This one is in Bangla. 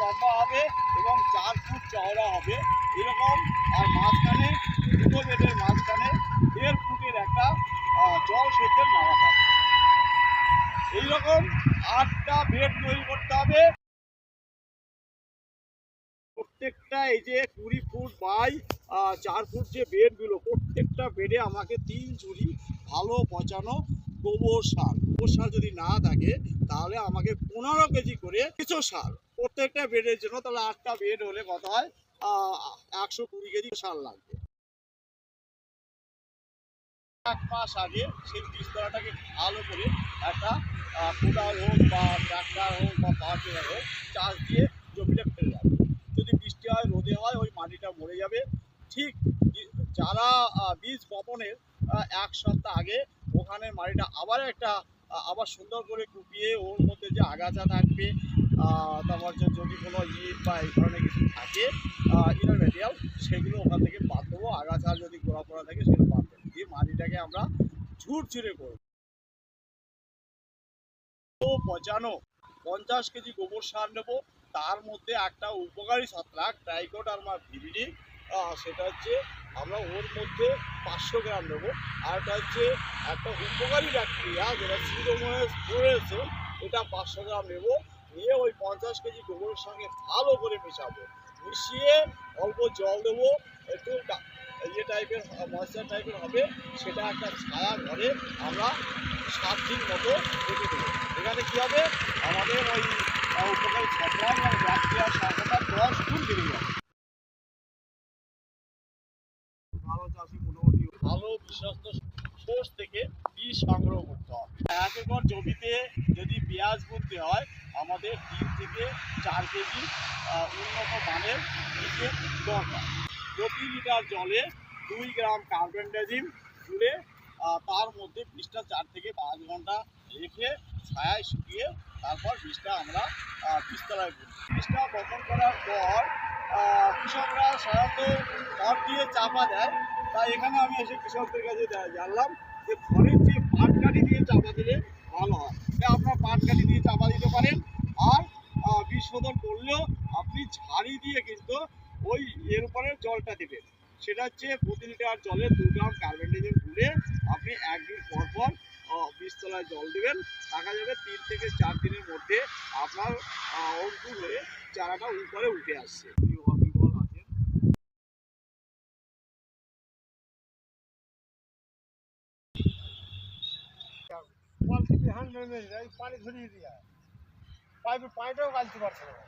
লম্বা হবে এবং চার ফুট চওড়া হবে। এরকম, আর মাঝখানে, দুটো বেডের মাঝখানে দেড় ফুটের একটা জল সেচের নালা থাকবে এইরকম আটটা বেড তৈরি করতে হবে। প্রত্যেকটা এই যে কুড়ি ফুট বাই চার ফুট যে বেডগুলো, প্রত্যেকটা বেডে আমাকে তিন ঝুড়ি ভালো পচানো গোবর সার। গোবর সার যদি না থাকে, তাহলে আমাকে পনেরো কেজি করে কিছু সার প্রত্যেকটা বেডের জন্য তাহলে আটটা বেড হলে কত হয়? একশো কুড়ি কেজি সার লাগবে। এক মাস আগে সেই বীজতলাটাকে ভালো করে একটা কোদাল হোক বা ট্রাক্টর হোক বা পাওয়ার হোক, চাষ দিয়ে জমিটা ফেলে যাবে যদি বৃষ্টি হয়, রোদে হয়, ওই মাটিটা মরে যাবে। ঠিক যারা বীজ বপনের এক সপ্তাহ আগে ওখানে মাটিটা আবার একটা আবার সুন্দর করে কুপিয়ে ওর মধ্যে যে আগাছা থাকবে তারপর যে যদি কোনো ইট বা এই ধরনের কিছু থাকে ইনার ম্যাটেরিয়াল সেগুলো ওখান থেকে বাদ দেবো। আগাছা যদি গোড়া পোড়া থাকে, সেগুলো বাদ দেবো। দিয়ে মাটিটাকে আমরা ঝুরঝুরে করব। পচানো, পঞ্চাশ কেজি গোবর সার নেব। তার মধ্যে একটা উপকারী ছত্রাক ট্রাইকোডার্মা ভিরিডি সেটা হচ্ছে আমরা ওর মধ্যে পাঁচশো গ্রাম নেব। আর একটা হচ্ছে একটা উপকারী ব্যাকটেরিয়া, যেটা সিরোমোনাস ফ্লোরেসে এটা পাঁচশো গ্রাম নেব। নিয়ে ওই পঞ্চাশ কেজি গোবরের সঙ্গে ভালো করে মেশাবো। মিশিয়ে অল্প জল দেবো। একটু ইয়ে টাইপের ময়শ্চার টাইপের হবে। সেটা একটা ছায়া ঘরে আমরা সাত দিন মতো রেখে দেবো। এখানে কী হবে? আমাদের ওই উপকারী ছত্রাক এবং ব্যাকটেরিয়ার সংখ্যাটা দশ গুণ বেড়ে যাবে। ভালো ভালো বিশ্বস্ত সোর্স থেকে বীজ সংগ্রহ করতে হবে। এক একর জমিতে যদি পেঁয়াজ বুনতে হয় আমাদের তিন থেকে চার কেজি উন্নত মানের বীজের দরকার। প্রতি লিটার জলে দুই গ্রাম কার্বেন্ডাজিম আহ, তার মধ্যে বীজটা চার থেকে পাঁচ ঘণ্টা রেখে ছায়ায় শুকিয়ে তারপর বীজটা আমরা বীজতলায় বুনি বীজটা বপন করার পর কৃষকরা সাধারণত খড় দিয়ে চাপা দেয় তাই এখানে আমি এসে কৃষকদের কাছে জানলাম যে খড়ের যে পাট কাঠি দিয়ে চাপা দিলে ভালো হয়। আপনার পাট কাঠি দিয়ে চাপা দিতে পারেন, আর বীজ শোধন করলেও আপনি ঝাড়ি দিয়ে কিন্তু ওই এর উপরে জলটা দেবেন। সেটা হচ্ছে প্রতি লিটার জলে দু গ্রাম কার্বনডাইজিম গুলে আপনি একদিন পর পর বীজতলায় জল দেবেন। দেখা যাবে তিন থেকে চার দিনের মধ্যে আপনার অঙ্কুর হয়ে চারাটা উপরে উঠে আসছে। কোয়ালিটি হ্যান্ড পানি ধরিয়ে দিয়া। পাইপের পানিটাও গালতে পারছে না।